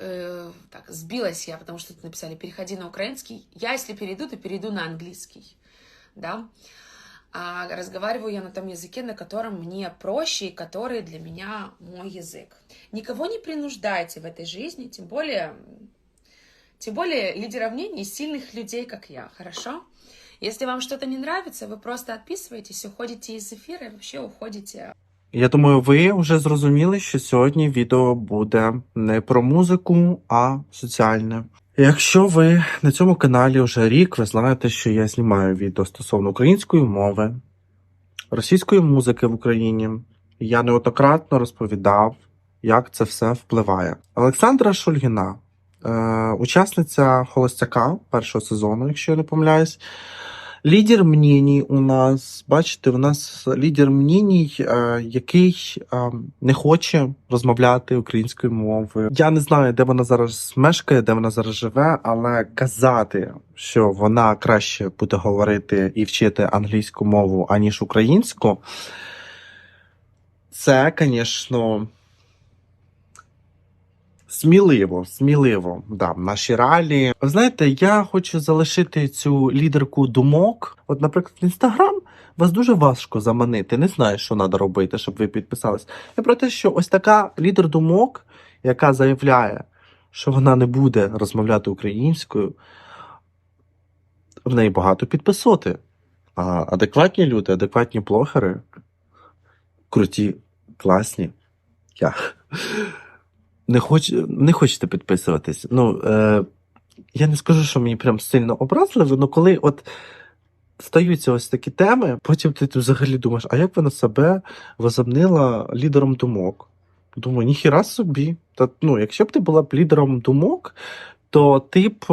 э, так, сбилась я, потому что тут написали «переходи на украинский». Я, если перейду, то перейду на английский, да. А разговариваю я на том языке, на котором мне проще и который для меня мой язык. Никого не принуждайте в этой жизни, тем более, тем более лидеров мнений сильных людей, как я, хорошо? Если вам что-то не нравится, вы просто отписываетесь, уходите из эфира и вообще уходите Я думаю, ви вже зрозуміли, що сьогодні відео буде не про музику, а соціальне. Якщо ви на цьому каналі вже рік, ви знаєте, що я знімаю відео стосовно української мови, російської музики в Україні. Я неоднократно розповідав, як це все впливає. Олександра Шульгіна, е, учасниця Холостяка першого сезону, якщо я не помиляюсь. Лідер мненій у нас, бачите, у нас лідер мненій, е, який е, не хоче розмовляти українською мовою. Я не знаю, де вона зараз мешкає, де вона зараз живе, але казати, що вона краще буде говорити і вчити англійську мову, аніж українську, це, звісно. Сміливо, сміливо, да, наші реалії. Знаєте, я хочу залишити цю лідерку думок. От, наприклад, в інстаграм вас дуже важко заманити. Не знаю, що треба робити, щоб ви підписались. Я про те, що ось така лідер думок, яка заявляє, що вона не буде розмовляти українською, в неї багато підписоти. А адекватні люди, адекватні блогери, круті, класні. Я не, хоч, не хочете підписуватись. Ну, е, я не скажу, що мені прям сильно образливо, але коли от стаються ось такі теми, потім ти взагалі думаєш, а як вона себе возомнила лідером думок? Думаю, ніхіра собі. Та, ну, якщо б ти була б лідером думок, то ти б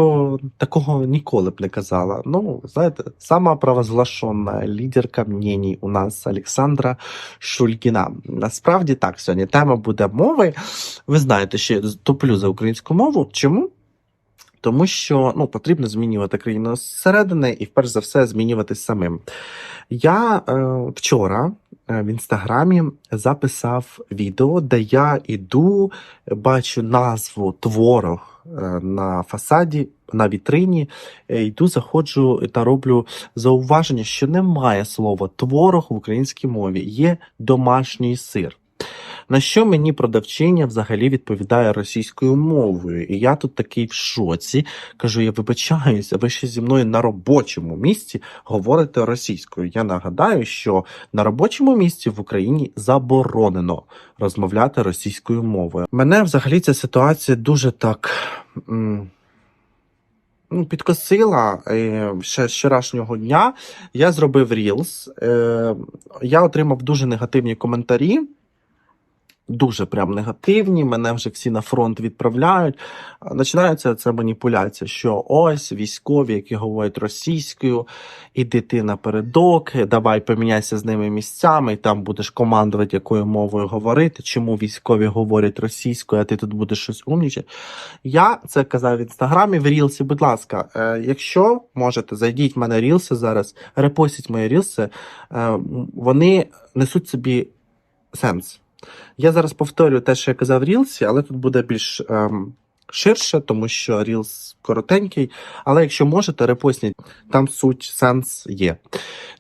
такого ніколи б не казала. Ну, знаєте, сама провозглашена лідерка мнений у нас Олександра Шульгіна. Насправді так, сьогодні тема буде мови. Ви знаєте, що я топлю за українську мову. Чому? Тому що ну, потрібно змінювати країну зсередини і, перш за все, змінюватись самим. Я е, вчора е, в інстаграмі записав відео, де я іду, бачу назву творог на фасаді, на вітрині, е, йду, заходжу та роблю зауваження, що немає слова творог в українській мові, є домашній сир. На що мені продавчиня взагалі відповідає російською мовою? І я тут такий в шоці. Кажу, я вибачаюся, ви ще зі мною на робочому місці говорите російською. Я нагадаю, що на робочому місці в Україні заборонено розмовляти російською мовою. Мене взагалі ця ситуація дуже так. Ну, підкосила е, ще з вчорашнього дня. Я зробив Reels. Е, я отримав дуже негативні коментарі. Дуже прям негативні. Мене вже всі на фронт відправляють. Починається ця маніпуляція, що ось військові, які говорять російською, іди ти напередок, давай поміняйся з ними місцями, і там будеш командувати, якою мовою говорити. Чому військові говорять російською, а ти тут будеш щось умнічати. Я це казав в інстаграмі в Рілсі. Будь ласка, е, якщо можете, зайдіть в мене Рілси зараз, репостіть мої Рілси, е, вони несуть собі сенс. Я зараз повторю те, що я казав Рілсі, але тут буде більш ем, ширше, тому що Рілс коротенький. Але якщо можете, репостніть, там суть, сенс є.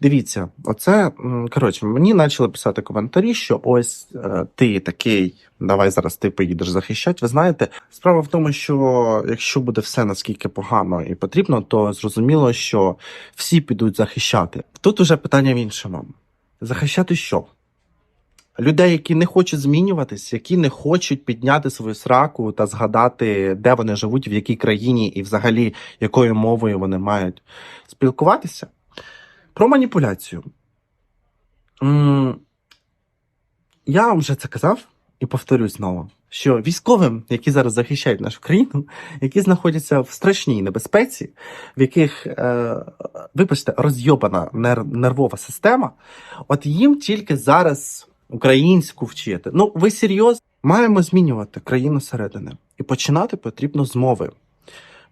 Дивіться, оце коротше, мені почали писати коментарі, що ось е, ти такий, давай зараз ти поїдеш захищати. Ви знаєте, справа в тому, що якщо буде все наскільки погано і потрібно, то зрозуміло, що всі підуть захищати. Тут уже питання в іншому: захищати що? Людей, які не хочуть змінюватись, які не хочуть підняти свою сраку та згадати, де вони живуть, в якій країні і взагалі якою мовою вони мають спілкуватися. Про маніпуляцію. Я вам вже це казав і повторюсь знову, що військовим, які зараз захищають нашу країну, які знаходяться в страшній небезпеці, в яких, е, вибачте, розйобана нервова система, от їм тільки зараз українську вчити. Ну, ви серйозно маємо змінювати країну середини. І починати потрібно з мови.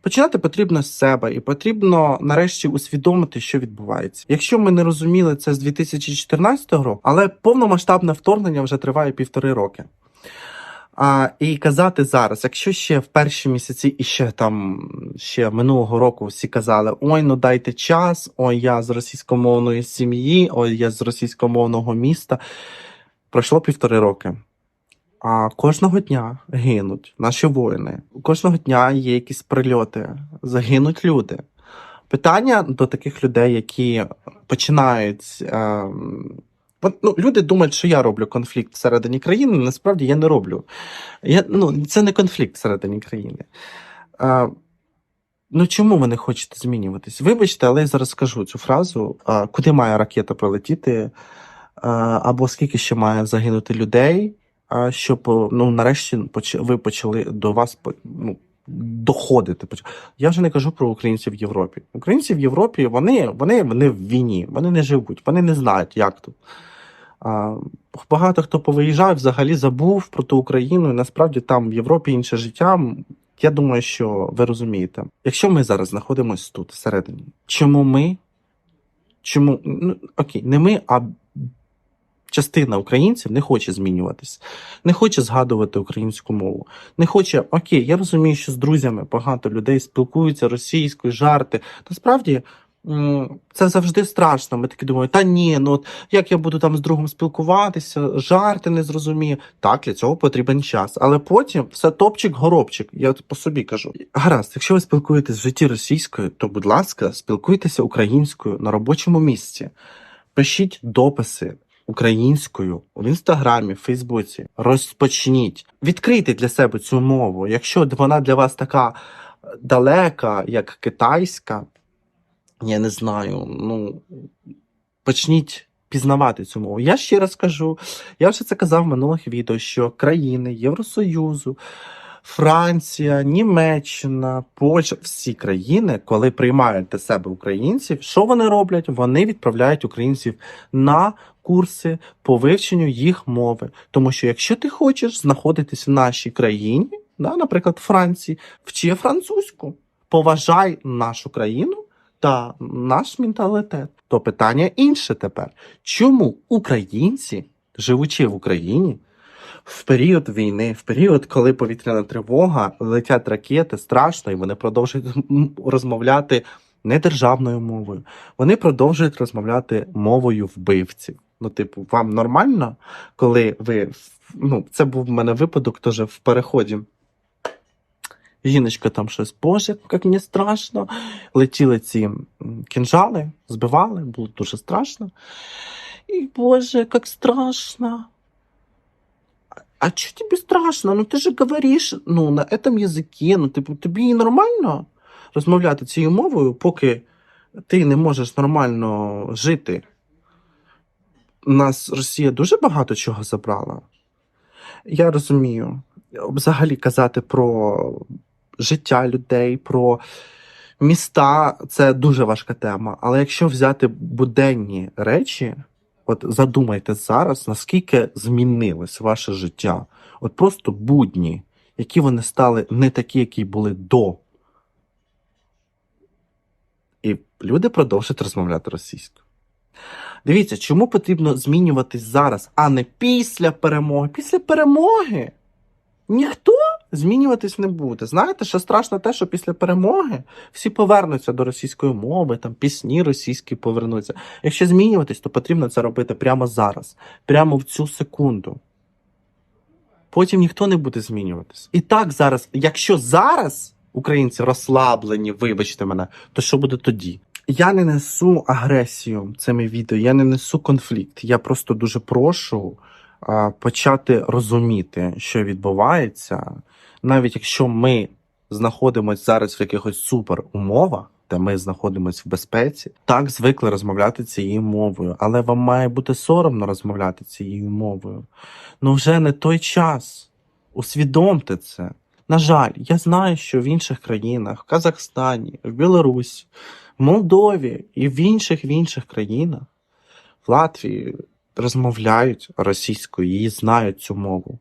Починати потрібно з себе, і потрібно нарешті усвідомити, що відбувається. Якщо ми не розуміли це з 2014 року, але повномасштабне вторгнення вже триває півтори роки. А, і казати зараз, якщо ще в перші місяці і ще там ще минулого року всі казали: ой, ну дайте час, ой, я з російськомовної сім'ї, ой, я з російськомовного міста. Пройшло півтори роки. А кожного дня гинуть наші воїни. Кожного дня є якісь прильоти, загинуть люди. Питання до таких людей, які починають. Е, ну, люди думають, що я роблю конфлікт всередині країни. Насправді я не роблю. Я, ну, це не конфлікт всередині країни. Е, ну чому ви не хочете змінюватись? Вибачте, але я зараз скажу цю фразу: е, куди має ракета прилетіти, або скільки ще має загинути людей, щоб е, ну, нарешті ви почали до вас ну, доходити. Я вже не кажу про українців в Європі. Українці в Європі вони, вони, вони в війні, вони не живуть, вони не знають, як тут. Багато хто повиїжджав, взагалі забув про ту Україну, і насправді там в Європі інше життя. Я думаю, що ви розумієте. Якщо ми зараз знаходимося тут, всередині, чому ми? Чому ну окей, не ми, а частина українців не хоче змінюватись, не хоче згадувати українську мову, не хоче. Окей, я розумію, що з друзями багато людей спілкуються російською, жарти. Насправді. Це завжди страшно. Ми такі думаємо, та ні, ну от як я буду там з другом спілкуватися, жарти не зрозумію. Так, для цього потрібен час. Але потім все топчик-горобчик. Я по собі кажу. Гаразд, якщо ви спілкуєтесь в житті російською, то будь ласка, спілкуйтеся українською на робочому місці. Пишіть дописи українською в інстаграмі, в Фейсбуці. Розпочніть. Відкрийте для себе цю мову. Якщо вона для вас така далека, як китайська, я не знаю, ну почніть пізнавати цю мову. Я ще раз кажу, я вже це казав в минулих відео, що країни Євросоюзу, Франція, Німеччина, Польща, всі країни, коли приймають до себе українців, що вони роблять? Вони відправляють українців на курси по вивченню їх мови. Тому що якщо ти хочеш знаходитись в нашій країні, да, наприклад, Франції, вчи французьку, поважай нашу країну та наш менталітет. То питання інше тепер. Чому українці, живучи в Україні, в період війни, в період, коли повітряна тривога, летять ракети, страшно, і вони продовжують розмовляти не державною мовою. Вони продовжують розмовляти мовою вбивців. Ну, типу, вам нормально, коли ви. Ну, це був в мене випадок теж в переході. Жіночка там щось, боже, як мені страшно. Летіли ці кінжали, збивали, було дуже страшно. І боже, як страшно. А что тебе страшно? Ну ти ж говориш ну, на этом язикі, ну типу, тобі нормально розмовляти цією мовою, поки ти не можеш нормально жити. Нас Росія дуже багато чого забрала. Я розумію. Взагалі казати про життя людей, про міста це дуже важка тема. Але якщо взяти буденні речі, от задумайтесь зараз, наскільки змінилось ваше життя. От просто будні, які вони стали не такі, які були до. І люди продовжують розмовляти російською. Дивіться, чому потрібно змінюватись зараз, а не після перемоги. Після перемоги ніхто змінюватись не буде. Знаєте, що страшно те, що після перемоги всі повернуться до російської мови, там пісні російські повернуться. Якщо змінюватись, то потрібно це робити прямо зараз, прямо в цю секунду. Потім ніхто не буде змінюватись. І так зараз, якщо зараз українці розслаблені, вибачте мене, то що буде тоді? Я не несу агресію цими відео, я не несу конфлікт. Я просто дуже прошу почати розуміти, що відбувається, навіть якщо ми знаходимося зараз в якихось супер умовах, де ми знаходимося в безпеці, так звикли розмовляти цією мовою, але вам має бути соромно розмовляти цією мовою. Ну вже не той час. Усвідомте це. На жаль, я знаю, що в інших країнах, в Казахстані, в Білорусі, в Молдові і в інших в інших країнах, в Латвії розмовляють російською і знають цю мову.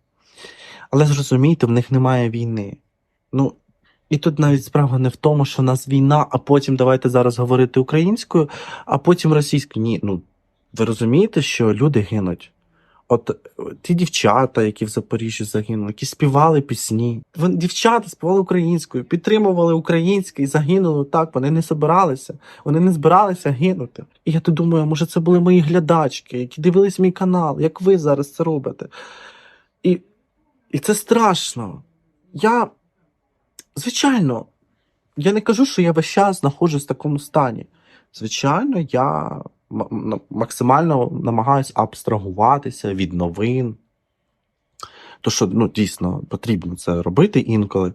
Але зрозумійте, в них немає війни. Ну, і тут навіть справа не в тому, що в нас війна, а потім давайте зараз говорити українською, а потім російською. Ні, ну ви розумієте, що люди гинуть. От ті дівчата, які в Запоріжжі загинули, які співали пісні. Вони дівчата співали українською, підтримували українське і загинули так. Вони не збиралися, вони не збиралися гинути. І я тут думаю, може, це були мої глядачки, які дивились мій канал, як ви зараз це робите. І, і це страшно. Я, звичайно, я не кажу, що я весь час знаходжусь в такому стані. Звичайно, я максимально намагаюся абстрагуватися від новин. То, що ну, дійсно потрібно це робити інколи.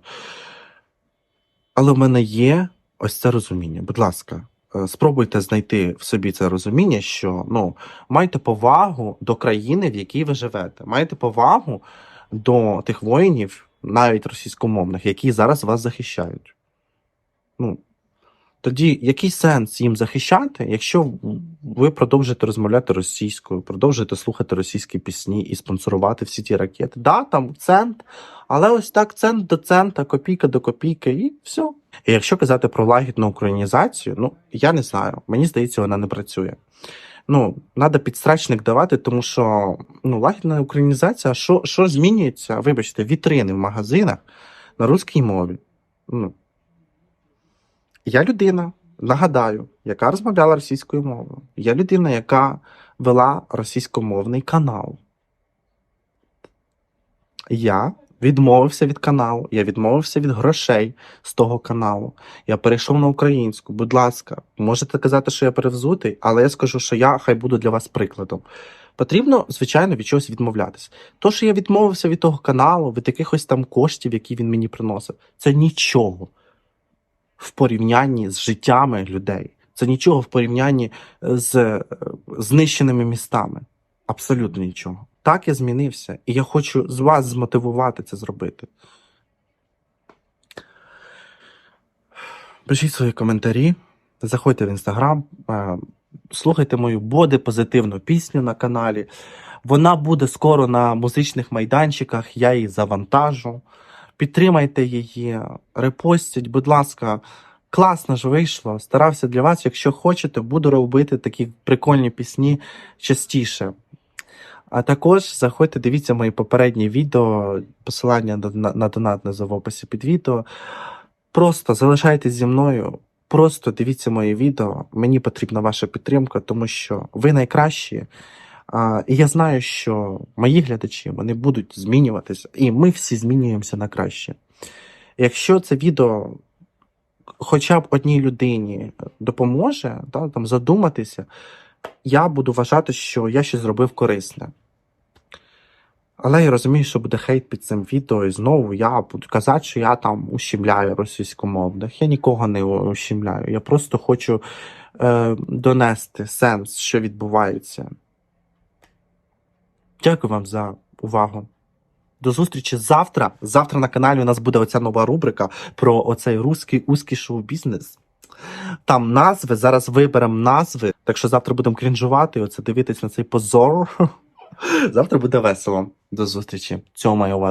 Але в мене є ось це розуміння. Будь ласка, е, спробуйте знайти в собі це розуміння, що ну, майте повагу до країни, в якій ви живете. Майте повагу до тих воїнів, навіть російськомовних, які зараз вас захищають. Ну, тоді який сенс їм захищати, якщо ви продовжуєте розмовляти російською, продовжуєте слухати російські пісні і спонсорувати всі ті ракети? Да, там цент, але ось так цент до цента, копійка до копійки, і все. І якщо казати про лагідну українізацію, ну я не знаю, мені здається, вона не працює. Ну, треба підстрачник давати, тому що ну, лагідна українізація, що, що змінюється? Вибачте, вітрини в магазинах на русській мові. Ну, я людина, нагадаю, яка розмовляла російською мовою. Я людина, яка вела російськомовний канал. Я відмовився від каналу, я відмовився від грошей з того каналу. Я перейшов на українську. Будь ласка, можете казати, що я перевзутий, але я скажу, що я хай буду для вас прикладом. Потрібно, звичайно, від чогось відмовлятися. То, що я відмовився від того каналу, від якихось там коштів, які він мені приносив, це нічого порівнянні з життями людей. Це нічого в порівнянні з е, знищеними містами. Абсолютно нічого. Так я змінився, і я хочу з вас змотивувати це зробити. Пишіть свої коментарі, заходьте в інстаграм, е, слухайте мою боди позитивну пісню на каналі. Вона буде скоро на музичних майданчиках, я її завантажу. Підтримайте її, репостіть, будь ласка. Класно ж вийшло. Старався для вас. Якщо хочете, буду робити такі прикольні пісні частіше. А також заходьте, дивіться мої попередні відео, посилання на, на, на донат внизу в описі під відео. Просто залишайтесь зі мною, просто дивіться мої відео. Мені потрібна ваша підтримка, тому що ви найкращі. А, і я знаю, що мої глядачі вони будуть змінюватися, і ми всі змінюємося на краще. Якщо це відео хоча б одній людині допоможе да, там, задуматися, я буду вважати, що я щось зробив корисне. Але я розумію, що буде хейт під цим відео, і знову я буду казати, що я там ущемляю російськомовних. Я нікого не ущемляю. Я просто хочу е, донести сенс, що відбувається. Дякую вам за увагу. До зустрічі завтра. Завтра на каналі у нас буде оця нова рубрика про оцей русський узкий шоу-бізнес. Там назви, зараз виберемо назви. Так що завтра будемо крінжувати, оце дивитись на цей позор. Завтра буде весело. До зустрічі. Цьомаю вас.